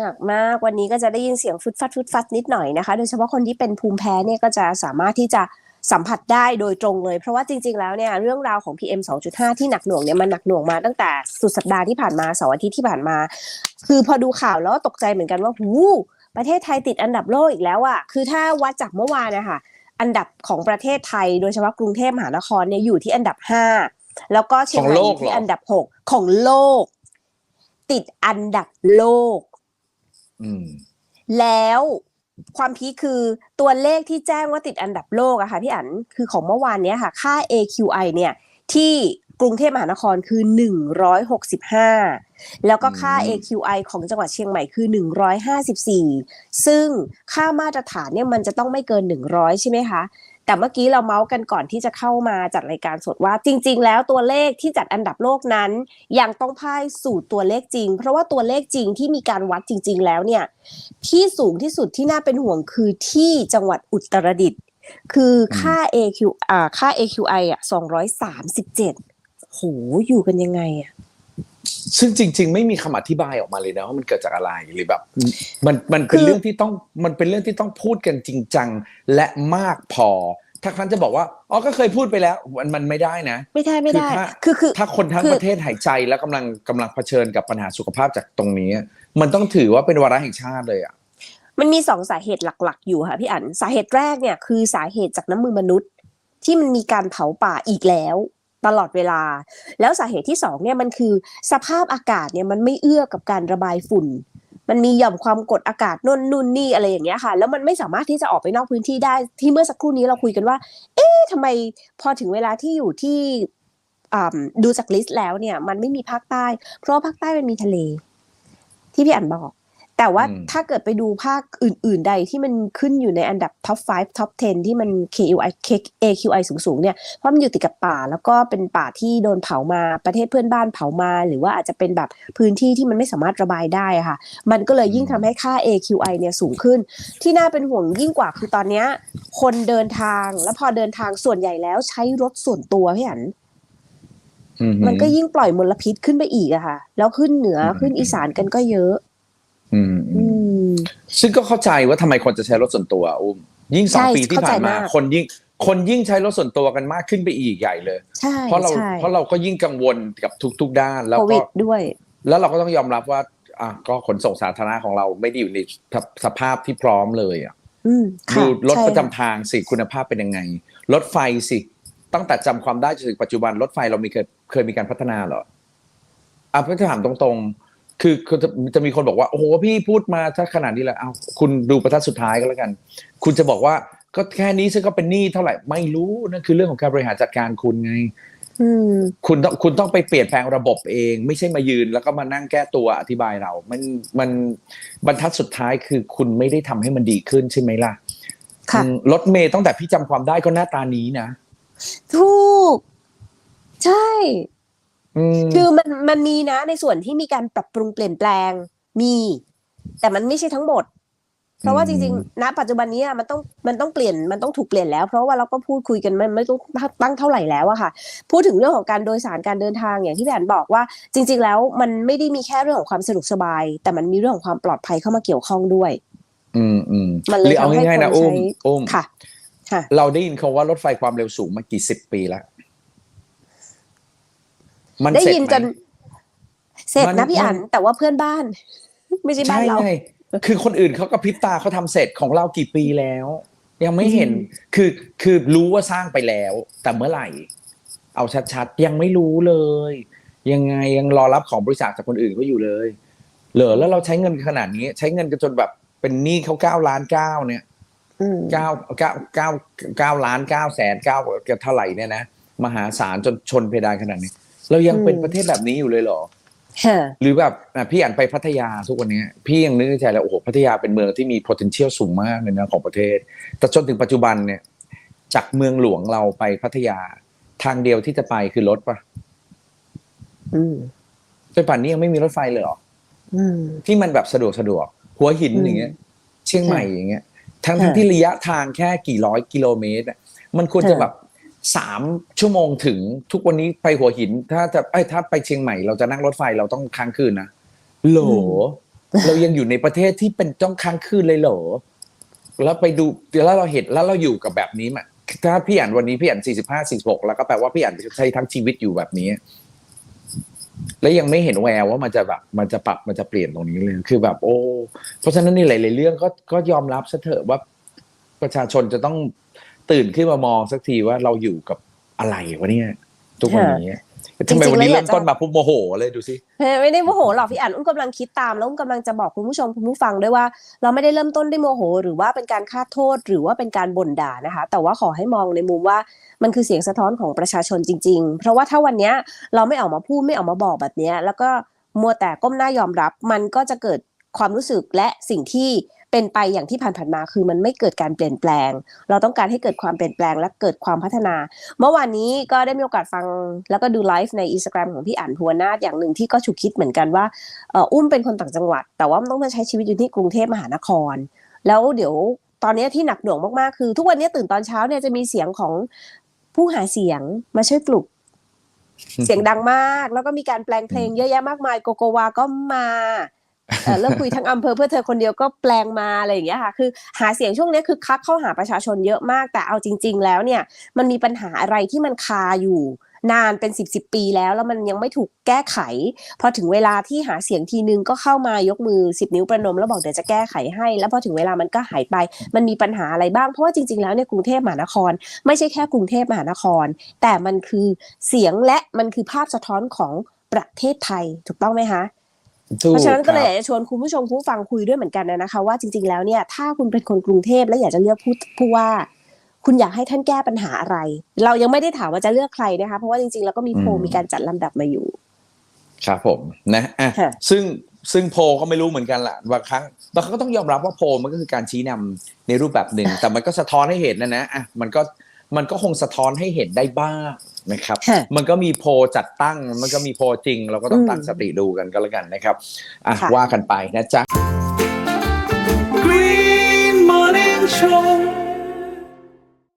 หนักมากวันนี้ก็จะได้ยินเสียงฟึดฟัดฟึดฟัดนิดหน่อยนะคะ โดยเฉพาะคนที่เป็นภูมิแพ้เนี่ยก็จะสามารถที่จะสัมผัสได้โดยตรงเลย เพราะว่าจริง ๆ แล้วเนี่ยเรื่องราวของ PM 2.5 ที่หนักหน่วงเนี่ยมันหนักหน่วงมาตั้งแต่สุดสัปดาห์ที่ผ่านมาเสาร์อาทิตย์ที่ผ่านมา คือพอดูข่าวแล้วก็ตกใจเหมือนกันว่าหูประเทศไทยติดอันดับโลกอีกแล้วอะคือถ้าวัดจากเมื่อวานนะคะอันดับของประเทศไทย โดยเฉพาะกรุงเทพมหานครเนี่ยอยู่ที่อันดับห้าแล้วก็เชียงใหม่อยู่ที่อันดับหกของโลก ติดอันดับโลกอืม แล้วความพีคคือตัวเลขที่แจ้งว่าติดอันดับโลกอะค่ะพี่อันคือของเมื่อวานเนี้ยค่ะ ค่า AQI เนี่ยที่กรุงเทพมหานครคือ 165 แล้วก็ค่าอืม AQI ของจังหวัดเชียงใหม่คือ 154 ซึ่งค่ามาตรฐานเนี่ยมันจะต้องไม่เกิน 100 ใช่ไหมคะ แต่เมื่อกี้เราเมาส์กันก่อนที่จะเข้ามาจัดรายการสดว่า จริง ๆ แล้วตัวเลขที่จัดอันดับโลกนั้น ยังต้องพ่ายสู่ตัวเลขจริง เพราะว่าตัวเลขจริงที่มีการวัดจริง ๆ แล้วเนี่ย ที่สูงที่สุดที่น่าเป็นห่วงคือที่จังหวัดอุตรดิตถ์คือค่า AQ อ่าค่า AQI อะ237โหอยู่กันยังไงอะซึ่งจริง ๆ ไม่มีคำอธิบายออกมาเลยนะว่ามันเกิดจากอะไรหรือแบบ มันมันเป็นคือเรื่องที่ต้องมันเป็นเรื่องที่ต้องพูดกันจริงจังและมากพอ ถ้าครั้นจะบอกว่าอ๋อก็เคยพูดไปแล้วมันมันไม่ได้นะ ไม่ได้ไม่ได้ คือถ้าคือคือถ้าคนทั้งคือประเทศหายใจแล้วกำลังกำลังเผชิญกับปัญหาสุขภาพจากตรงนี้ มันต้องถือว่าเป็นวาระแห่งชาติเลยอะมันมีสองสาเหตุหลักๆ อยู่ค่ะพี่อันสาเหตุแรกเนี่ยคือสาเหตุจากน้ำมือมนุษย์ ที่มันมีการเผาป่าอีกแล้ว ตลอดเวลา แล้วสาเหตุที่สองเนี่ยมันคือสภาพอากาศเนี่ยมันไม่เอื้อกับการระบายฝุ่น มันมีหย่อมความกดอากาศนู่นนู่นนี่อะไรอย่างเงี้ยค่ะ แล้วมันไม่สามารถที่จะออกไปนอกพื้นที่ได้ที่เมื่อสักครู่นี้เราคุยกันว่า เอ๊ะทำไมพอถึงเวลาที่อยู่ที่ดูจากลิสต์แล้วเนี่ย มันไม่มีภาคใต้ เพราะภาคใต้มันมีทะเล ที่พี่อันบอก แต่ว่าอืมถ้าเกิดไปดูภาคอื่น ๆ ใดที่มันขึ้นอยู่ในอันดับท็อป 5 ท็อป 10 ที่มัน KUI AQI สูง ๆ เนี่ย เพราะมันอยู่ติดกับป่า แล้วก็เป็นป่าที่โดนเผามาประเทศเพื่อนบ้านเผามา หรือว่าอาจจะเป็นแบบพื้นที่ที่มันไม่สามารถระบายได้อะค่ะ มันก็เลยยิ่งทำให้ค่า AQI เนี่ยสูงขึ้น ที่น่าเป็นห่วงยิ่งกว่าคือตอนเนี้ยคนเดินทางแล้วพอเดินทางส่วนใหญ่แล้วใช้รถส่วนตัวพี่อันอือหือมันก็ยิ่งปล่อยมลพิษขึ้นไปอีกอะค่ะ แล้วขึ้นเหนืออืมขึ้นอีสานกันก็เยอะ อืมอือืมมซึ่งก็เข้าใจว่าทำไมคนจะใช้รถส่วนตัวอุ้มยิ่งสองใช่ปีที่ผ่านเข้าใจมามากคนยิ่งคนยิ่งใช้รถส่วนตัวกันมากขึ้นไปอีกใหญ่เลยใช่เพราะเราใช่เพราะเราก็ยิ่งกังวลกับทุก ๆ ด้านแล้วโคก็วิดด้วย แล้วเราก็ต้องยอมรับว่า อะก็ขนส่งสาธารณะของเราไม่ได้อยู่ในสสภาพที่พร้อมเลยอะอืมค่ะดูรถใช่ประจำค่ทางสิคุณภาพเป็นยังไง รถไฟสิ ตั้งแต่จำความได้จนถึงปัจจุบันรถไฟเรามีเคยเคยมีการพัฒนาเหรออะพี่ถามตรงๆ คือคือจะจะมีคนบอกว่าโอ้โหพี่พูดมาถ้าขนาดนี้แล้วเอาคุณดูประทัดสุดท้ายก็แล้วกัน คุณจะบอกว่าก็แค่นี้ซึ่งก็เป็นหนี้เท่าไหร่ไม่รู้นั่นคือเรื่องของการบริหารจัดการคุณไงอืมคุณต้องคุณต้องไปเปลี่ยนแปลงระบบเอง ไม่ใช่มายืน แล้วก็มานั่งแก้ตัวอธิบายเรา มันมันบรรทัดสุดท้ายคือคุณไม่ได้ทำให้มันดีขึ้นใช่ไหมล่ะค่ะอืมรถเมย์ตั้งแต่พี่จำความได้ก็หน้าตานี้นะถูก ใช่อืม คือมันมันมีนะในส่วนที่มีการปรับปรุงเปลี่ยนแปลงมี แต่มันไม่ใช่ทั้งหมด เพราะว่าจริงๆณปัจจุบันนี้อะมันต้องมันต้องเปลี่ยนมันต้องถูกเปลี่ยนแล้ว เพราะว่าเราก็พูดคุยกันมันไม่ต้องตั้งเท่าไหร่แล้วอะค่ะ พูดถึงเรื่องของการโดยสารการเดินทางอย่างที่พี่แอนบอกว่า จริง ๆ แล้วมันไม่ได้มีแค่เรื่องของความสะดวกสบาย แต่มันมีเรื่องของความปลอดภัยเข้ามาเกี่ยวข้องด้วย อืมอืมมันหเลยรือเอาทำให้ง่ายๆนะคนอุ้มใช้อุ้มค่ะค่ะ เราได้ยินคาว่ารถไฟความเร็วสูงมากี่สิบปีแล้ว มันได้เสร็จยินไหมจนเสร็จมันนะพี่มันอันแต่ว่าเพื่อนบ้าน ไม่ใช่บ้าใช่นเราไงคือคนอื่นเขากระพริบตาเขาทำเสร็จของเรากี่ปีแล้ว ยังไม่เห็นอืมคือคือรู้ว่าสร้างไปแล้ว แต่เมื่อไหร่ เอาชัดๆยังไม่รู้เลย ยังไงยังรอรับของบริษัทจากคนอื่นเขาอยู่เลย เหรอแล้วเราใช้เงินขนาดนี้ ใช้เงินกันจนแบบเป็นหนี้เขาเก้าล้านเก้าเนี่ยอืมเก้าเก้าเก้าเก้าล้านเก้าแสนเก้าเท่าไหร่เนี่ยนะมหาศาลจนชนเพดานขนาดนี้ เรายังเป็นประเทศแบบนี้อยู่เลยเหรอค่ะหรือแบบอะพี่อ่านไปพัทยาทุกวันนี้พี่ยังนึกในใจเลยโอ้โหพัทยาเป็นเมืองที่มี potential สูงมากเลยนะของประเทศ แต่จนถึงปัจจุบันเนี่ย จากเมืองหลวงเราไปพัทยาทางเดียวที่จะไปคือรถปะอืมจนป่านนี้ยังไม่มีรถไฟเลยเหรออืมที่มันแบบสะดวกสะดวก หัวหินอืมอย่างเงี้ย เชียงใหม่อย่างเงี้ยทั้งค่ะทั้งที่ระยะทางแค่กี่ร้อยกิโลเมตรอะมันควรจะค่ะแบบ สามชั่วโมงถึงทุกวันนี้ไปหัวหิน ถ้าจะไอ้ยถ้าไปเชียงใหม่เราจะนั่งรถไฟเราต้องค้างคืนนะโหลเรายังอยู่ในประเทศที่เป็นจ้องค้างคืนเลยเหรอแล้วไปดูแล้วเราเห็นแล้วเราอยู่กับแบบนี้มาถ้าพี่อ่านวันนี้พี่อ่านสี่สิบห้าสี่หกแล้วก็แปลว่าพี่อ่านใช้ทั้งชีวิตอยู่แบบนี้ แล้วยังไม่เห็นแววว่ามันจะแบบมันจะปรับมันจะเปลี่ยนตรงนี้เลยคือแบบ โอ้ เพราะฉะนั้นนี่หลาย ๆ เรื่องก็ก็ยอมรับซะเถอะว่าประชาชนจะต้อง ตื่นขึ้นมามองสักทีว่าเราอยู่กับอะไรวะเนี่ยทุกวันนี้ทำไมวันนี้เริ่มต้นมาปุ๊บโมโหเลยดูสิไม่ได้โมโหหรอกพี่อันอุ้มกำลังคิดตามแล้วอุ้มกำลังจะบอกคุณผู้ชมคุณผู้ฟังด้วยว่า เราไม่ได้เริ่มต้นด้วยโมโห หรือว่าเป็นการคาดโทษหรือว่าเป็นการบ่นด่านะคะ แต่ว่าขอให้มองในมุมว่ามันคือเสียงสะท้อนของประชาชนจริง ๆ เพราะว่าถ้าวันเนี้ยเราไม่ออกมาพูดไม่ออกมาบอกแบบเนี้ยแล้วก็มัวแต่ก้มหน้ายอมรับ มันก็จะเกิดความรู้สึกและสิ่งที่ เป็นไปอย่างที่ผ่านๆมาคือมันไม่เกิดการเปลี่ยนแปลง เราต้องการให้เกิดความเปลี่ยนแปลงและเกิดความพัฒนา เมื่อวานนี้ก็ได้มีโอกาสฟังแล้วก็ดูไลฟ์ในอินสตาแกรมของพี่อ่านพัวนาถอย่างหนึ่งที่ก็ฉุกคิดเหมือนกันว่าเอ่ออุ้มเป็นคนต่างจังหวัด แต่ว่ามันต้องมาใช้ชีวิตอยู่ที่กรุงเทพมหานคร แล้วเดี๋ยวตอนนี้ที่หนักหน่วงมากๆ คือทุกวันนี้ตื่นตอนเช้าเนี่ยจะมีเสียงของผู้หาเสียงมาช่วยปลุก เสียงดังมาก แล้วก็มีการแปลงเพลงเยอะแยะมากมาย โกโกวาก็มา เอ่อเลิกคุยทั้งอำเภอเพื่อเธอคนเดียวก็แปลงมาอะไรอย่างเงี้ยค่ะ คือหาเสียงช่วงนี้คือคักเข้าหาประชาชนเยอะมาก แต่เอาจริง ๆ แล้วเนี่ยมันมีปัญหาอะไรที่มันคาอยู่นานเป็นสิบสิบปีแล้วแล้วมันยังไม่ถูกแก้ไข พอถึงเวลาที่หาเสียงทีนึงก็เข้ามายกมือสิบนิ้วประนม แล้วบอกเดี๋ยวจะแก้ไขให้ แล้วพอถึงเวลามันก็หายไป มันมีปัญหาอะไรบ้าง เพราะว่าจริงๆแล้วเนี่ยกรุงเทพมหานคร ไม่ใช่แค่กรุงเทพมหานคร แต่มันคือเสียงและมันคือภาพสะท้อนของประเทศไทยถูกต้องไหมคะ เพราะฉะนั้นก็เลยอยากจะชวนคุณผู้ชมผู้ฟังคุยด้วยเหมือนกันนะคะว่าจริง ๆ แล้วเนี่ยถ้าคุณเป็นคนกรุงเทพและอยากจะเลือกผู้ผู้ว่า คุณอยากให้ท่านแก้ปัญหาอะไร เรายังไม่ได้ถามว่าจะเลือกใครนะคะ เพราะว่าจริงๆ แล้วก็มีโพลอืมมีการจัดลำดับมาอยู่ ครับผมนะอะค่ะซึ่งซึ่งโพลก็ไม่รู้เหมือนกันแหละบางครั้งบางครั้งก็ต้องยอมรับว่าโพลมันก็คือการชี้นำในรูปแบบหนึ่งแต่มันก็สะท้อนให้เห็นนะนะอะมันก็มันก็คงสะท้อนให้เห็นได้บ้าง นะครับค่ะมันก็มีโพลจัดตั้ง มันก็มีโพลจริง เราก็ต้องอืมตั้งสติดูกันก็แล้วกันนะครับอะค่ะว่ากันไปนะจ๊ะ Green Morning Show